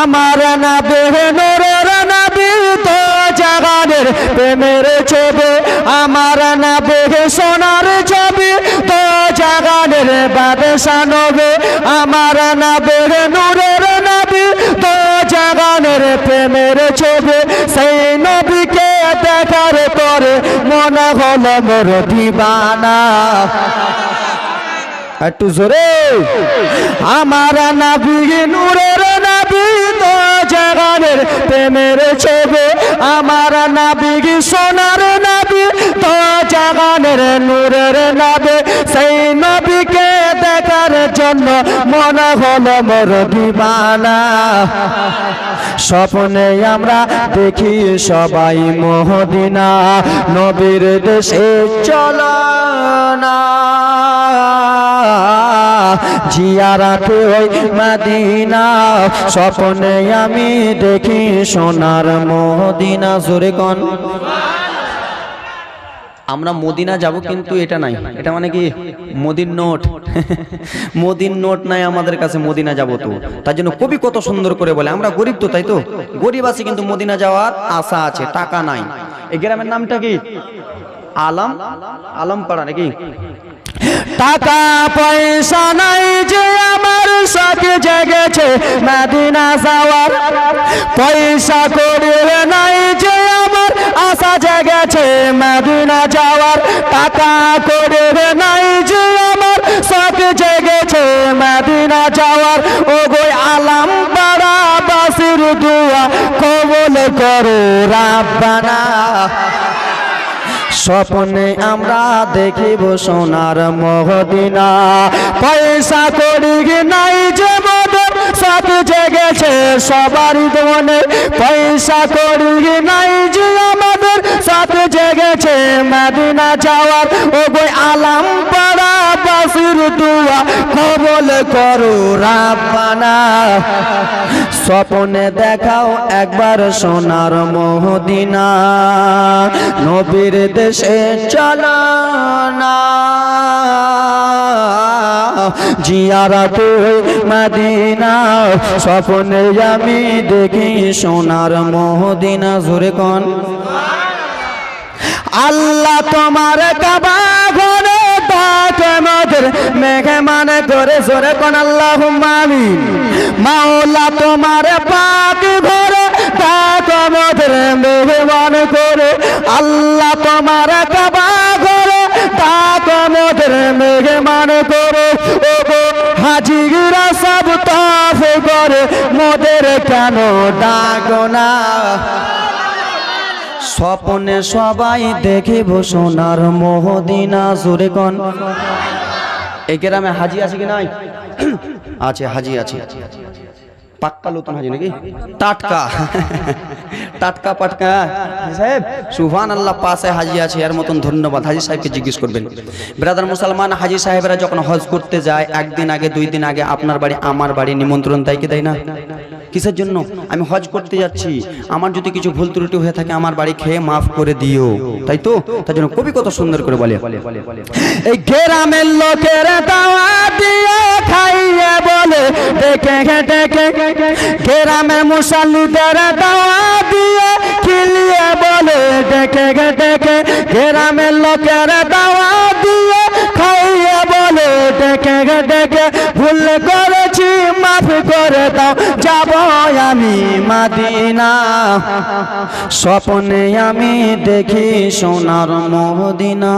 আমার না বেহনোর জাগানের প্রেমের ছবি। আমার না বেহে সোনার ছবি তো জাগানের বাদশা নবে। আমার না নাবি তো জাগানের প্রেমের ছবি। সেই নবীকে দেখার পরে মনে হলো মোর দিবানা। একটু জোরে। আমার জাগানের প্রেমের ছবি, আমার নাবি, সোনার নাবি, তো জাগানের নূরের নাবি। সেই নবীকে দেখার জন্য মনে হলো মোর দিবানা। স্বপ্নে আমরা দেখি সবাই মহদিনা, নবীর দেশে চলো না। জিয়ারাতে ওই মাদিনা। আমি দেখি সোনার মহদিনা জোরে কন। আমরা মদিনা যাব কিন্তু এটা নাই। এটা মানে কি? মোদির নোট। মোদির নোট নাই আমাদের কাছে, মদিনা যাব তো। তার জন্য কবি কত সুন্দর করে বলে, আমরা গরিব তো, তাই তো? গরিব আছে কিন্তু মদিনা যাওয়ার আশা আছে, টাকা নাই। এই গ্রামের নামটা কি? আলম? আলম পাড়া নাকি? টাকা পয়সা নাই যে আমার শখ জেগেছে মদিনা যাওয়ার। পয়সা করে নাই যে আমার আশা জেগেছে মদিনা যাওয়ার। টাকা করে নাই যে আমার শখ জেগেছে মদিনা যাওয়ার। ও গো আলাম পাড়া বাসির দুয়া কবল করো রাব্বানা। স্বপ্নে আমরা দেখিব সোনার মহদিনা। পয়সা করি নাই যে মদন সাথ জেগেছে সবারই মনে পয়সা করি নাই যে আমাদের সাথ জেগেছে মদিনা যাওয়ার। ও বই আলাম পাড়া বাসির দুয়া, কবল করো রাব্বানা। স্বপ্নে দেখাও একবার সোনার মহদিনা। নবীর দেশে চলো না জিয়ারা তুই মদিনা। স্বপ্নে আমি দেখি সোনার মহদিনা। জোরে কন। আল্লাহ তোমার কাবা মেঘে মানে করে জোরে কোন আল্লাহ মামিন মাওলা তোমার পাক ডাকে মদের মেঘে মানে করে। আল্লাহ তোমার কাবা ঘরে, ডাকে মদের মেঘে মানে করে। ও হাজিরা সব তাফ করে, মোদের কেন ডাকো না? স্বপনে সবাই দেখিব সোনার মোহদিনা জোরে কন। এই গ্রামে হাজি আছে কি নাই? আছে হাজি আছে। পাক্কা নতুন হাজি নাকি? টাটকা। টাটকা পাটকা। সাহেব সুভান আল্লাহ পাশে হাজি আছে, এর মতন ধন্যবাদ। হাজি সাহেবকে জিজ্ঞেস করবেন। ব্রাদার মুসলমান, হাজি সাহেবরা যখন হজ করতে যায়, একদিন আগে, দুই দিন আগে আপনার বাড়ি, আমার বাড়ি, নিমন্ত্রণ দেয় কি দেয় না? কিসের জন্য? আমি হজ করতে যাচ্ছি। আমার যদি কিছু ভুল ত্রুটি হয়ে থাকে, আমার বাড়ি খেয়ে মাফ করে দিও। তাই তো? তার জন্য কবি কত সুন্দর করে বলে। এই গ্রামের লোকের দাওয়া দিয়ে খাইয়ে গ্রামের মুসাল্লিদের দাওয়া দিয়ে খিলিয়ে বলে, ডেকে গ্রামের লোকের দাওয়া দিয়ে খাইয়ে বলে, ডেকে ভুল করেছি, মাফ করে দাও, যাব আমি মাদিনা। স্বপ্নে আমি দেখি সোনার মহদিনা